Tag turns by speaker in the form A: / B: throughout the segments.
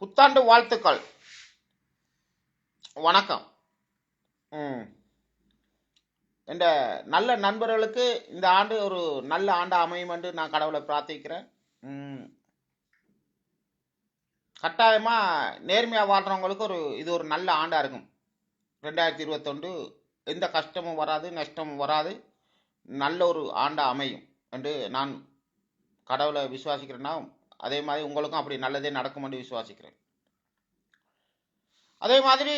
A: புத்தாண்டு வாழ்த்துக்கள். வணக்கம். ம். என்ற நல்ல நண்பர்களுக்கு இந்த ஆண்டு ஒரு நல்ல ஆண்டு அமையும் என்று நான் கடவுளை பிரார்த்திக்கிறேன். கட்டாயமாக நேர்மையாக வாழ்கிறவங்களுக்கு ஒரு இது ஒரு நல்ல ஆண்டாக இருக்கும். ரெண்டாயிரத்தி இருபத்தொன்று எந்த கஷ்டமும் வராது நஷ்டமும் வராது. நல்ல ஒரு ஆண்டாக அமையும் என்று நான் கடவுளை விசுவாசிக்கிறேன்னா அதே மாதிரி உங்களுக்கும் அப்படி நல்லதே நடக்கும் என்று விசுவாசிக்கிறேன். அதே மாதிரி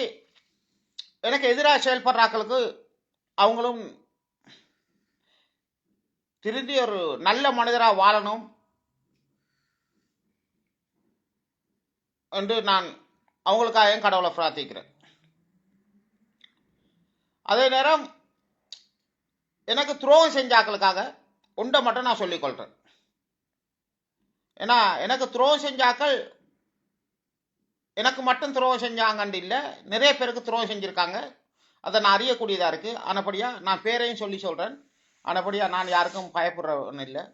A: எனக்கு எதிராக செயல்படுறாக்களுக்கு அவங்களும் திருந்தி ஒரு நல்ல மனிதராக வாழணும் என்று நான் அவங்களுக்காக என் கடவுளை பிரார்த்திக்கிறேன். அதே நேரம் எனக்கு துரோகம் செஞ்சாக்களுக்காக உண்டை மட்டும் நான் சொல்லிக்கொள்கிறேன் ஏன்னா எனக்கு துரோகம் செஞ்சாக்கள் எனக்கு மட்டும் துரோகம் செஞ்சாங்கன்னு இல்லை நிறைய பேருக்கு துரோகம் செஞ்சுருக்காங்க. அதை நான் அறியக்கூடியதாக இருக்குது ஆனப்படியாக நான் பேரையும் சொல்லி சொல்கிறேன் ஆனப்படியாக நான் யாருக்கும் பயப்படுறவன் இல்லை.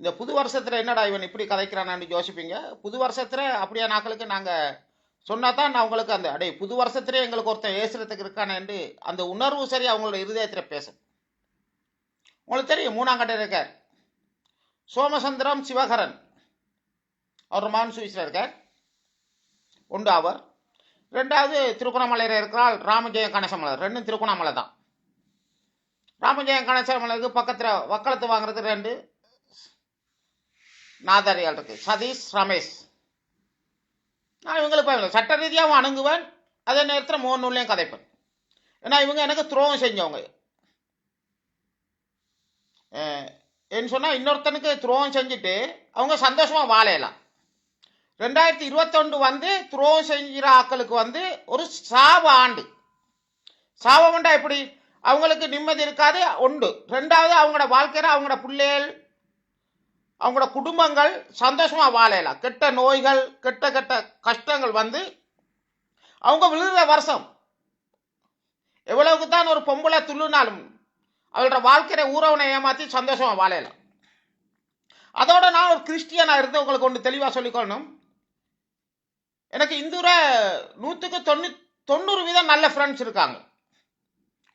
A: இந்த புது வருஷத்தில் என்னடா இவன் இப்படி கதைக்கிறானான்னு யோசிப்பீங்க. புது வருஷத்தில் அப்படியே நாக்களுக்கு நாங்கள் சொன்னா தான் நான் உங்களுக்கு அந்த அடே புது வருஷத்துலேயே எங்களுக்கு ஒருத்தன் ஏசுறதுக்கு இருக்கானேன்னு அந்த உணர்வு சரி அவங்களோட இருதயத்தில் பேசும். உங்களுக்கு தெரியும் மூணாம் கட்ட இருக்கார். சோமசந்திரம் சிவகரன். அவர் மான் இருக்கார். உண்டு அவர் ரெண்டாவது திருக்குணமலையில் இருக்கிறாள் ராமஜெயம் கணேசமலர் ரெண்டும் திருக்குணமலை தான். ராமஜெயம் கணேசமலருக்கு பக்கத்தில் வக்கலத்து வாங்குறது ரெண்டு. நாதாரியால் இருக்கு. சதீஷ் ரமேஷ். நான் இவங்களுக்கு பயமில்லை சட்ட ரீதியாகவும் அணுகுவேன். அதே நேரத்தில் மூணு நூல்லையும் கதைப்பேன். ஏன்னா இவங்க எனக்கு துரோகம் செஞ்சவங்க. ஏன்னு சொன்னால் இன்னொருத்தனுக்கு துரோகம் செஞ்சுட்டு அவங்க சந்தோஷமாக வாழையலாம் ரெண்டாயிரத்தி இருபத்தொன்று வந்து துரோகம் செஞ்சுற ஆக்களுக்கு வந்து ஒரு சாப ஆண்டு சாபம்ண்டா எப்படி அவங்களுக்கு நிம்மதி இருக்காது உண்டு ரெண்டாவது அவங்களோட வாழ்க்கையில் அவங்களோட பிள்ளைகள் அவங்களோட குடும்பங்கள் சந்தோஷமாக வாழையலாம் கெட்ட நோய்கள் கெட்ட கெட்ட கஷ்டங்கள் வந்து அவங்க விழுகிற வருஷம் எவ்வளவுக்கு தான் ஒரு பொம்பளை துள்ளுனாலும் அவளோட வாழ்க்கையை ஊரவனை ஏமாற்றி சந்தோஷமாக வாழையலாம் அதோட நான் ஒரு கிறிஸ்டியனாக இருந்து உங்களுக்கு ஒன்று தெளிவாக சொல்லிக்கொள்ளணும். எனக்கு இந்துர நூற்றுக்கு தொண்ணூ தொண்ணூறு வீதம் நல்ல ஃப்ரெண்ட்ஸ் இருக்காங்க.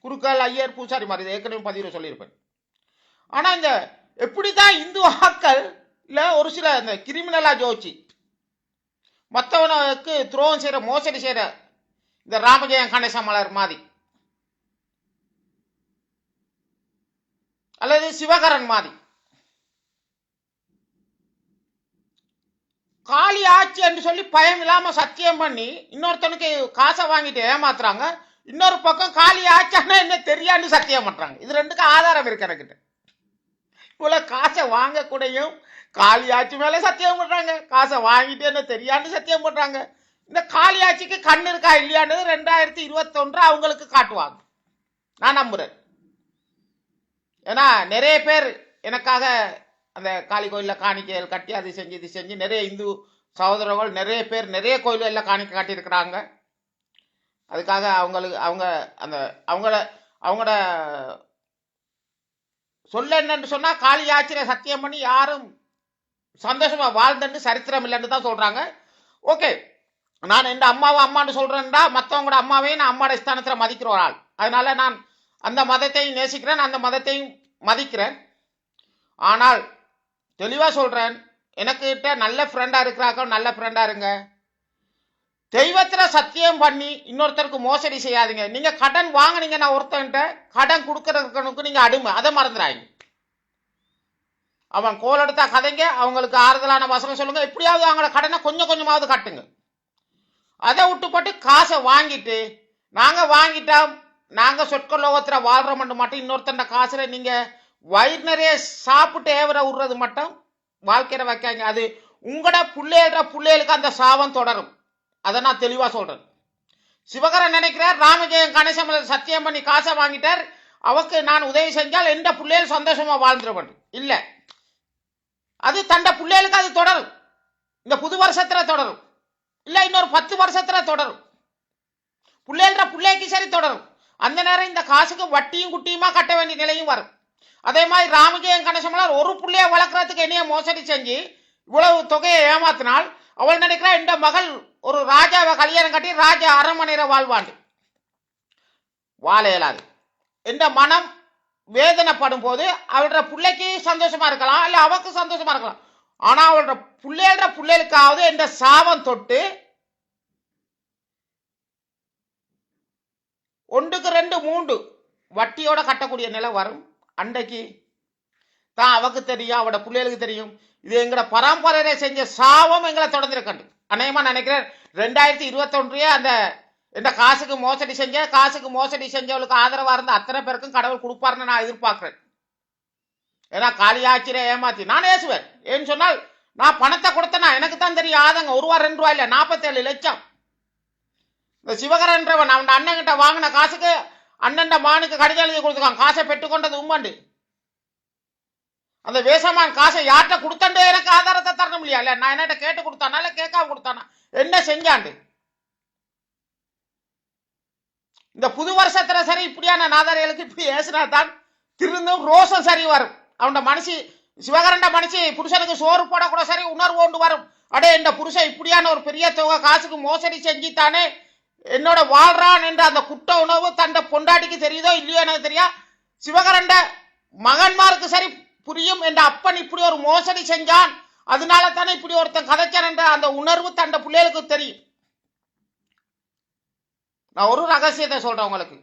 A: குருக்கள் ஐயர் பூசாரி மாதிரி இதை ஏற்கனவே பதிவு சொல்லியிருப்பேன். ஆனால் இந்த எப்படி தான் இந்து ஆக்கள் இல்லை ஒரு சில இந்த கிரிமினலாக ஜோதிச்சு மற்றவனுக்கு துரோகம் செய்கிற மோசடி செய்கிற இந்த ராமஜெயம் கணேசமலர் மாதிரி அல்லது சிவகரன் மாதிரி. காளி ஆட்சி என்று சொல்லி பயம் இல்லாம சத்தியம் பண்ணி இன்னொருத்தனுக்கு காசை வாங்கிட்டு ஏமாத்துறாங்க. இன்னொரு பக்கம் காளி ஆச்சானா என்ன தெரியான்னு சத்தியம் பண்றாங்க. இது ரெண்டுக்கும் ஆதாரம் இருக்கு எனக்கிட்ட. இவ்வளவு காசை வாங்கக்கூடையும் காளி ஆட்சி மேல சத்தியம் பண்றாங்க. காசை வாங்கிட்டு என்ன தெரியான்னு சத்தியம் பண்றாங்க. இந்த காளி ஆட்சிக்கு கண் இருக்கா இல்லையான்றது ரெண்டாயிரத்தி இருபத்தொன்று அவங்களுக்கு காட்டுவாங்க. நான் நம்புறேன். ஏன்னா நிறைய பேர் எனக்காக அந்த காளி கோயிலில் காணிக்கைகள் கட்டி அது செஞ்சு இது செஞ்சு நிறைய இந்து சகோதரர்கள் நிறைய பேர் நிறைய கோயில்களில் காணிக்கை காட்டியிருக்கிறாங்க. அதுக்காக அவங்களுக்கு அவங்க அந்த அவங்கள அவங்களோட சொல்ல என்னன்னு சொன்னால் காளி ஆச்சரிய சத்தியம் பண்ணி யாரும் சந்தோஷமாக வாழ்ந்துன்னு சரித்திரம் இல்லைன்னு தான் சொல்கிறாங்க ஓகே நான் எந்த அம்மாவை அம்மான்னு சொல்கிறேன்டா மற்றவங்களோட அம்மாவையும் நான் அம்மாவோட ஸ்தானத்தில் மதிக்கிற ஒரு ஆள். அதனால நான் அந்த மதத்தையும் நேசிக்கிறேன் அந்த மதத்தையும் மதிக்கிறேன். ஆனால் தெளிவாக சொல்கிறேன் எனக்கிட்ட நல்ல ஃப்ரெண்டாக இருக்கிறாக்க நல்ல ஃப்ரெண்டாக இருங்க. தெய்வத்தில் சத்தியம் பண்ணி இன்னொருத்தருக்கு மோசடி செய்யாதீங்க. நீங்கள் கடன் வாங்கினீங்கன்னா நான் ஒருத்தன்ட்ட கடன் கொடுக்கறதுக்கு நீங்கள் அடிமை அதை மறந்துடாங்க அவன் கோல் எடுத்தா கதைங்க அவங்களுக்கு ஆறுதலான வசனம் சொல்லுங்க. எப்படியாவது அவங்கள கடனை கொஞ்சம் கொஞ்சமாவது கட்டுங்க. அதை விட்டுப்பட்டு காசை வாங்கிட்டு நாங்கள் வாங்கிட்டா நாங்கள் சொற்க லோகத்தில் வாழ்கிறோம்னு மட்டும் இன்னொருத்தண்ட காசில் நீங்கள் வயிறு நிறைய சாப்பிட்டு ஏவர விடுறது மட்டும் வாழ்க்கையில் வைக்காங்க அது உங்களோட பிள்ளைகள பிள்ளைகளுக்கு அந்த சாபம் தொடரும். அதை நான் தெளிவாக சொல்கிறேன் சிவகரன் நினைக்கிறார் ராமஜெயம் கணேசமலர் சத்தியம் பண்ணி காசை வாங்கிட்டார். அவருக்கு நான் உதவி செஞ்சால் எந்த பிள்ளைகள் சந்தோஷமாக வாழ்ந்துருவன்? இல்லை. அது தண்ட பிள்ளைகளுக்கு அது தொடரும். இந்த புது வருஷத்தில் தொடரும். இல்லை இன்னொரு பத்து வருஷத்தில் தொடரும். பிள்ளைகள பிள்ளைக்கு சரி தொடரும். அந்த நேரம் இந்த காசுக்கு வட்டியும் குட்டியுமா கட்ட வேண்டிய நிலையும் வரும். அதே மாதிரி ராமஜெயம் கணேசமலர் ஒரு பிள்ளைய வளர்க்குறதுக்கு என்னைய மோசடி செஞ்சு இவ்வளவு தொகையை ஏமாத்தினால் அவள் நினைக்கிறா இந்த மகள் ஒரு ராஜாவை கல்யாணம் கட்டி ராஜா அரண்மனையில் வாழ்வாண்டு வாழ இயலாது. இந்த மனம் வேதனைப்படும் போது அவளோட பிள்ளைக்கு சந்தோஷமா இருக்கலாம் இல்லை அவக்கு சந்தோஷமா இருக்கலாம். ஆனால் அவளோட பிள்ளைகள பிள்ளைகளுக்காவது இந்த சாபம் தொட்டு ஒன்றுக்கு ரெண்டு மூன்று. வட்டியோட கட்டக்கூடிய நிலை வரும். அன்றைக்கு தான் அவக்கு தெரியும் அவட பிள்ளைகளுக்கு தெரியும். இது எங்களோட பரம்பரையில செஞ்ச சாபம் எங்களை தொடர்ந்துருக்கண்டு அநேகமா நினைக்கிறேன் ரெண்டாயிரத்தி இருபத்தொன்றையே அந்த இந்த காசுக்கு மோசடி செஞ்ச காசுக்கு மோசடி செஞ்சவளுக்கு ஆதரவாக இருந்த அத்தனை பேருக்கும் கடவுள் கொடுப்பாருன்னு நான் எதிர்பார்க்குறேன். ஏன்னா காளியாச்சிர ஏமாத்தி நான் ஏசுவேன். ஏன்னு சொன்னால் நான் பணத்தை கொடுத்தேனா எனக்கு தான் தெரியும் ஆதங்க ஒரு ரூபா ரெண்டு ரூபா இல்லை நாற்பத்தேழு லட்சம். இந்த சிவகரன்றவன் அவன் அண்ணன் கிட்ட வாங்கின காசுக்கு அண்ணன் மானுக்கு கடிதம் எழுதி கொடுத்துருக்கான். காசை பெற்றுக்கொண்டது உம்மாண்டு. அந்த வேசமான் காசை யார்கிட்ட கொடுத்தண்டே எனக்கு ஆதாரத்தை தரணும் இல்லையா? இல்லை நான் என்னட்ட கேட்டு கொடுத்தானா? இல்லை கேட்காம கொடுத்தானா? என்ன செஞ்சாண்டு? இந்த புது வருஷத்துல சரி இப்படியான நாதாரிகளுக்கு இப்படி ஏசினா தான் திருந்தும் ரோசம் சரி வரும். அவனோட மனசு சிவகரண்ட மனசு புருஷனுக்கு சோறு போட கூட சரி உணர்வு கொண்டு வரும். அடே இந்த புருஷன் இப்படியான ஒரு பெரிய தொகை காசுக்கு மோசடி செஞ்சுத்தானே என்னோட வாழ்றான் என்ற அந்த குட்ட உணவு தண்ட பொண்டாட்டிக்கு தெரியுதோ இல்லையோ எனக்கு தெரியா? சிவகரண்ட மகன்மாருக்கு சரி புரியும் என்ற அப்பன் இப்படி ஒரு மோசடி செஞ்சான். அதனால தானே இப்படி ஒருத்தன் கதைச்சான் என்ற அந்த உணர்வு தண்ட பிள்ளைகளுக்கு தெரியும். நான் ஒரு ரகசியத்தை சொல்றேன் உங்களுக்கு.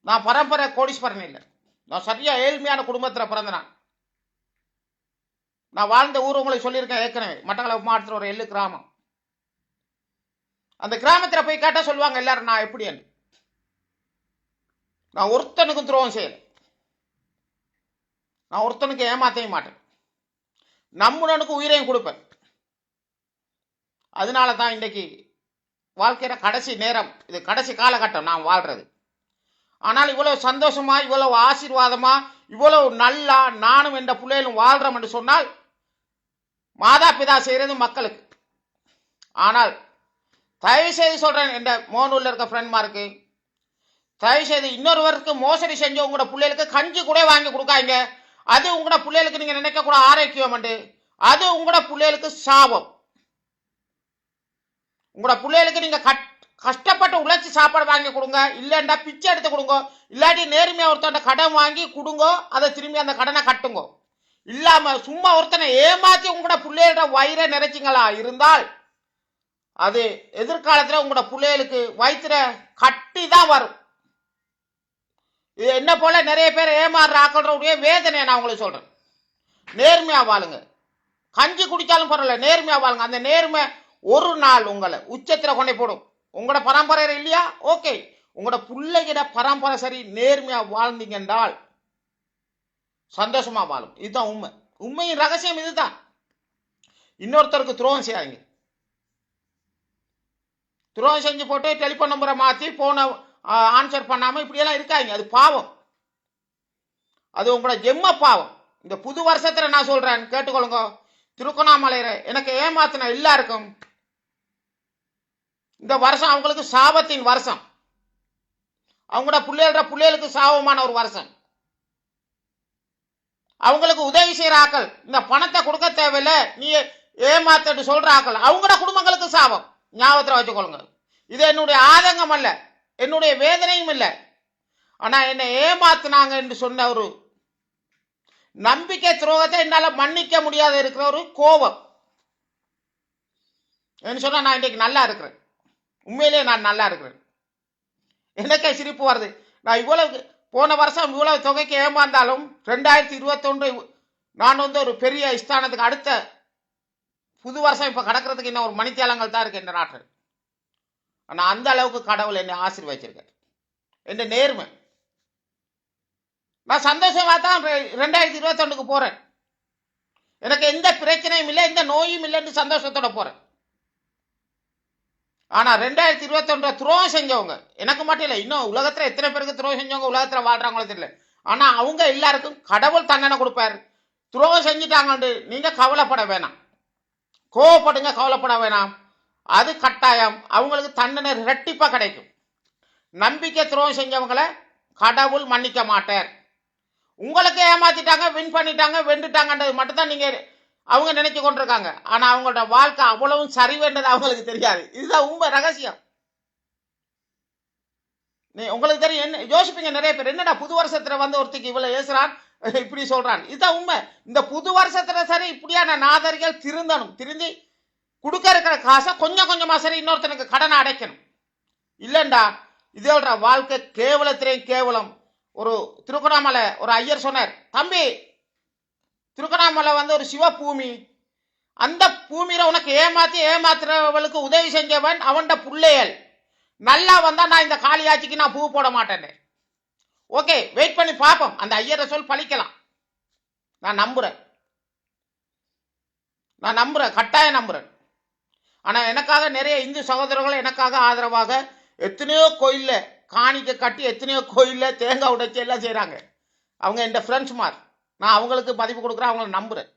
A: நான் பரம்பரை கோடீஸ்வரன் இல்லை. நான் சரியா ஏழ்மையான குடும்பத்தில் பிறந்தேன் நான் வாழ்ந்த ஊர் உங்களுக்கு சொல்லியிருக்கேன் ஏற்கனவே. மட்டக்களப்பு மாவட்டத்தில் ஒரு எள்ளு கிராமம். அந்த கிராமத்தில் போய் கேட்டால் சொல்லுவாங்க எல்லாரும் நான் எப்படி நான் ஒருத்தனுக்கும் துரோகம் செய்யலை. நான் ஒருத்தனுக்கு ஏமாத்தவே மாட்டேன். நம்முடனுக்கு உயிரையும் கொடுப்பேன். அதனால தான் இன்னைக்கு வாழ்க்கையில கடைசி நேரம் இது கடைசி காலகட்டம் நான் வாழ்றது. ஆனால் இவ்வளவு சந்தோஷமா இவ்வளவு ஆசீர்வாதமா இவ்வளவு நல்லா நானும் என்ற பிள்ளைகளும் வாழ்றோம் என்று சொன்னால் மாதா பிதா செய்யறது மக்களுக்கு. ஆனால் தயவு செய்து சொல்றேன் என்ற மோனூர்ல இருக்க ஃப்ரெண்ட்மாருக்கு தயவு செய்து இன்னொருவருக்கு மோசடி செஞ்சு உங்களோட பிள்ளைகளுக்கு கஞ்சி கூட வாங்கி கொடுக்காங்க அது உங்களோட பிள்ளைகளுக்கு நீங்க நினைக்க கூட ஆரோக்கியம் உண்டு. அது உங்களோட பிள்ளைகளுக்கு சாபம். உங்களோட பிள்ளைகளுக்கு நீங்க கட் கஷ்டப்பட்டு உழைச்சி சாப்பாடு வாங்கி கொடுங்க. இல்லைண்டா பிச்சை எடுத்து கொடுங்க. இல்லாட்டி நேர்மையா ஒருத்தன் கடன் வாங்கி கொடுங்க. அதை திரும்பி அந்த கடனை கட்டுங்க. இல்லாம சும்மா ஒருத்தனை ஏமாத்தி உங்களோட பிள்ளையோட வயிறை நிறைச்சிங்களா? இருந்தால் அது எதிர்காலத்தில் உங்களோட பிள்ளைகளுக்கு வயிற்றுல கட்டி தான் வரும். இது என்ன போல நிறைய பேர் ஏமாறுற ஆக்களுடைய வேதனையை நான் உங்களுக்கு சொல்கிறேன் நேர்மையாக வாழுங்க. கஞ்சி குடித்தாலும் பரவாயில்ல நேர்மையாக வாழுங்க. அந்த நேர்மை ஒரு நாள் உங்களை உச்சத்தில் கொண்டே போடும். உங்களோட பரம்பரை இல்லையா? ஓகே. உங்களோட பிள்ளைகிட பரம்பரை சரி நேர்மையாக வாழ்ந்தீங்க என்றால் சந்தோஷமாக வாழும். இதுதான் உண்மை. உண்மையின் ரகசியம் இதுதான். இன்னொருத்தருக்கு துரோகம் செய்யாதீங்க. துரோகம் செஞ்சு போட்டு டெலிஃபோன் நம்பரை மாற்றி போனை ஆன்சர் பண்ணாமல் இப்படியெல்லாம் இருக்காங்க அது பாவம். அது உங்களோட ஜெம்ம பாவம். இந்த புது வருஷத்தில் நான் சொல்கிறேன் கேட்டுக்கொள்ளுங்க. திருக்கோணாமலையில் எனக்கு ஏமாத்தின எல்லாருக்கும் இந்த வருஷம் அவங்களுக்கு சாபத்தின் வருஷம். அவங்களோட பிள்ளைகளோட பிள்ளைகளுக்கு சாபமான ஒரு வருஷம். அவங்களுக்கு உதவி செய்கிற ஆக்கள் இந்த பணத்தை கொடுக்க தேவையில்லை. நீ ஏமாத்தட்டு சொல்கிற ஆக்கள் அவங்களோட குடும்பங்களுக்கு சாபம். ஞாபகத்தில் வச்சுக்கொள்ளுங்க. இது என்னுடைய ஆதங்கம் அல்ல. என்னுடைய வேதனையும் இல்லை. ஆனால் என்னை ஏமாத்தினாங்க என்று சொன்ன ஒரு நம்பிக்கை துரோகத்தை என்னால் மன்னிக்க முடியாத இருக்கிற ஒரு கோபம். என்ன சொன்னால் நான் இன்றைக்கு நல்லா இருக்கிறேன். உண்மையிலேயே நான் நல்லா இருக்கிறேன். எனக்கே சிரிப்பு வருது. நான் இவ்வளவு போன வருஷம் இவ்வளவு தொகைக்கு ஏமாந்தாலும் ரெண்டாயிரத்தி இருபத்தொன்று நான் வந்து ஒரு பெரிய ஸ்தானத்துக்கு அடுத்த புது வருஷம் இப்போ கடக்கிறதுக்கு இன்னும் ஒரு மணித்தியாலங்கள் தான் இருக்கு இந்த நாட்டில் ஆனால் அந்த அளவுக்கு கடவுள் என்னை ஆசீர்வச்சிருக்கார். என் நேர்மை. நான் சந்தோஷமாக தான் ரெ- ரெண்டாயிரத்தி இருபத்தொன்னுக்கு போகிறேன் எனக்கு எந்த பிரச்சனையும் இல்லை எந்த நோயும் இல்லைன்னு சந்தோஷத்தோட போகிறேன் ஆனால் ரெண்டாயிரத்தி இருபத்தொன்றை துரோகம் செஞ்சவங்க எனக்கு மட்டும் இல்லை இன்னும் உலகத்தில் எத்தனை பேருக்கு துரோகம் செஞ்சவங்க உலகத்தில் வாழ்கிறாங்களோ தெரியல. ஆனால் அவங்க எல்லாருக்கும் கடவுள் தண்டனை கொடுப்பாரு. துரோகம் செஞ்சுட்டாங்கன்னு நீங்கள் கவலைப்பட வேணாம். கோவப்படுங்க கவலைப்பட வேணாம். அது கட்டாயம். அவங்களுக்கு தண்டனை இரட்டிப்பாக கிடைக்கும். நம்பிக்கை துரோகம் செஞ்சவங்களை கடவுள் மன்னிக்க மாட்டார். உங்களுக்கு ஏமாத்திட்டாங்க வின் பண்ணிட்டாங்க வென்றுட்டாங்கன்றது மட்டும்தான் நீங்கள் அவங்க நினைச்சு கொண்டிருக்காங்க. ஆனால் அவங்களோட வாழ்க்கை அவ்வளவும் சரிவேன்றது அவங்களுக்கு தெரியாது. இதுதான் உண்மை ரகசியம். நீ உங்களுக்கு தெரியும் என்ன யோசிப்பீங்க நிறைய பேர். என்னடா புது வருஷத்தில் வந்து ஒருத்திக்கு இவ்வளோ ஏசுறான்? இப்படி சொல்றான். இதுதான் உண்மை. இந்த புது வருஷத்துல சரி இப்படியான நாதரிகள் திருந்தணும். திருந்தி கொடுக்க இருக்கிற காசை கொஞ்சம் கொஞ்சமா சரி இன்னொருத்தனுக்கு கடனை அடைக்கணும். இல்லைண்டா இதோட வாழ்க்கை கேவலத்திலேயும் கேவலம். ஒரு திருவண்ணாமலை ஒரு ஐயர் சொன்னார் தம்பி திருவண்ணாமலை வந்து ஒரு சிவ பூமி அந்த பூமியில உனக்கு ஏமாத்தி ஏமாத்துறவளுக்கு உதவி செஞ்சவன் அவன்ட புள்ளையல். நல்லா வந்தா நான் இந்த காளியாச்சிக்கு நான் பூ போட மாட்டேன்னு ஓகே வெயிட் பண்ணி பார்ப்போம் அந்த ஐயரை சொல் பழிக்கலாம். நான் நம்புறேன். நான் நம்புறேன் கட்டாயம் நம்புறேன். ஆனால் எனக்காக நிறைய இந்து சகோதரர்கள் எனக்காக ஆதரவாக எத்தனையோ கோயிலில் காணிக்க கட்டி எத்தனையோ கோயிலில் தேங்காய் உடைச்சி எல்லாம் செய்கிறாங்க அவங்க என் ஃப்ரெண்ட்ஸ்மார் நான் அவங்களுக்கு பதிவு கொடுக்குறேன் அவங்கள நம்புகிறேன்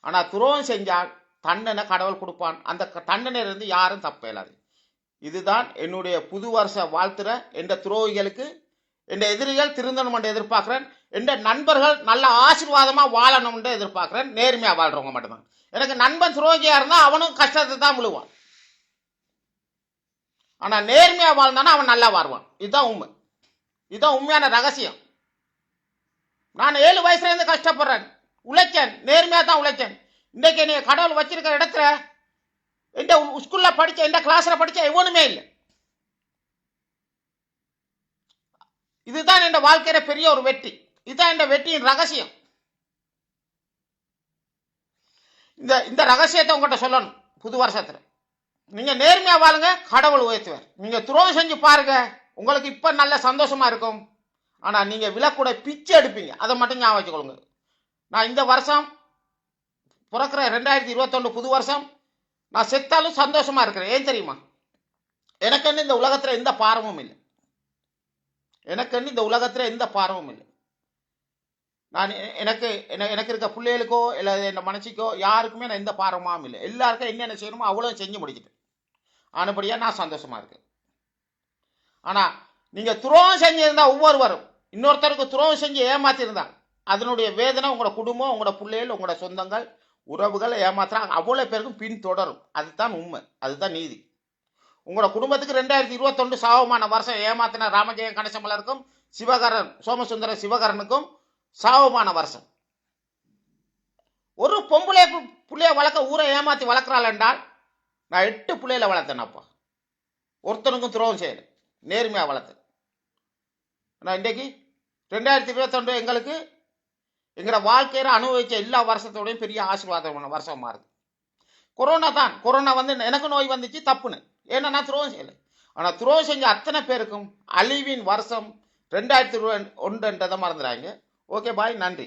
A: ஆனால் துரோகம் செஞ்சால் தண்டனை கடவுள் கொடுப்பான். அந்த க- இருந்து யாரும் தப்ப இயலாது இதுதான் என்னுடைய புது வருஷ வாழ்த்துற என்ற துரோகிகளுக்கு என் எதிரிகள் திருந்தணும் என்று எதிர்பார்க்கிறேன். என் நண்பர்கள் நல்ல ஆசீர்வாதமாக வாழணும் என்று எதிர்பார்க்கிறேன். நேர்மையாக வாழ்றவங்க மட்டும்தான். எனக்கு நண்பன் துரோகியா இருந்தால் அவனும் கஷ்டத்தை தான் விழுவான். ஆனால் நேர்மையாக வாழ்ந்தானா அவன் நல்லா வாழ்வான். இதுதான் உண்மை. இதுதான் உண்மையான ரகசியம். நான் ஏழு வயசுலேருந்து கஷ்டப்படுறேன். உழைச்சேன். நேர்மையாக தான் உழைச்சேன். இன்னைக்கு நீ கடவுள் வச்சிருக்கிற இடத்துல எந்த ஸ்கூலில் படித்த எந்த கிளாஸில் படித்த எவனுமே இல்லை. இதுதான் என் வாழ்க்கையில பெரிய ஒரு வெற்றி. இதுதான் என் வெற்றியின் ரகசியம். இந்த இந்த ரகசியத்தை உங்கள்கிட்ட சொல்லணும் புது வருஷத்துல. நீங்க நேர்மையா வாழுங்க கடவுள் உயர்த்துவார். நீங்க துரோகம் செஞ்சு பாருங்க உங்களுக்கு இப்ப நல்ல சந்தோஷமா இருக்கும். ஆனா நீங்க விலக்கூட பிச்சை எடுப்பீங்க. அதை மட்டும் ஞாபகம் வச்சுக்கொள்ளுங்க. நான் இந்த வருஷம் பிறக்கிற ரெண்டாயிரத்தி இருபத்தொன்னு புது வருஷம் நான் செத்தாலும் சந்தோஷமா இருக்கிறேன். ஏன் தெரியுமா? எனக்குன்னு இந்த உலகத்துல எந்த பாரமும் இல்லை. எனக்குன்னு இந்த உலகத்துல எந்த பாரமும் இல்லை. நான் எனக்கு எனக்கு இருக்க பிள்ளைகளுக்கோ இல்லை என் மனசிக்கோ யாருக்குமே நான் எந்த பாரமும் இல்லை. எல்லாருக்கும் என்னென்ன செய்யணுமோ அவ்வளோ செஞ்சு முடிச்சிட்டேன். ஆனபடியாக நான் சந்தோஷமா இருக்கேன். ஆனா நீங்க துரோகம் செஞ்சிருந்தா ஒவ்வொருவரும் இன்னொருத்தருக்கு துரோகம் செஞ்சு ஏமாத்திருந்தா அதனுடைய வேதனை உங்களோட குடும்பம் உங்களோட பிள்ளைகள் உங்களோட சொந்தங்கள் உறவுகளை ஏமாத்துறாங்க அவ்வளோ பேருக்கும் பின் தொடரும் அதுதான் உண்மை. அதுதான் நீதி. உங்களோட குடும்பத்துக்கு ரெண்டாயிரத்தி இருபத்தொன்று சாவமான வருஷம் ஏமாத்தின ராமஜெயம் கணேசமலருக்கும் சிவகரன் சோமசுந்தர சிவகரனுக்கும் சாவமான வருஷம். ஒரு பொம்பளை பு- வளர்க்க ஊரை ஏமாத்தி வளர்க்குறாள் என்றால் நான் எட்டு பிள்ளையில வளர்த்தேனப்பா ஒருத்தனுக்கும் துரோகம் செய்யல. நேர்மையாக வளர்த்தேன். நான் இன்றைக்கு ரெண்டாயிரத்தி இருபத்தொன்று எங்களுக்கு எங்களோட வாழ்க்கையில் அனுபவிச்ச எல்லா வருஷத்தோடையும் பெரிய ஆசீர்வாதமான வருஷமாக இருக்குது கொரோனா தான். கொரோனா வந்து எனக்கு நோய் வந்துச்சு தப்புன்னு. ஏன்னா நான் துரோகம் செய்யலை. ஆனால் துரோகம் செஞ்ச அத்தனை பேருக்கும் அழிவின் வருஷம் ரெண்டாயிரத்தி ஒன்றுன்றதை மறந்துடாங்க ஓகே பாய் நன்றி.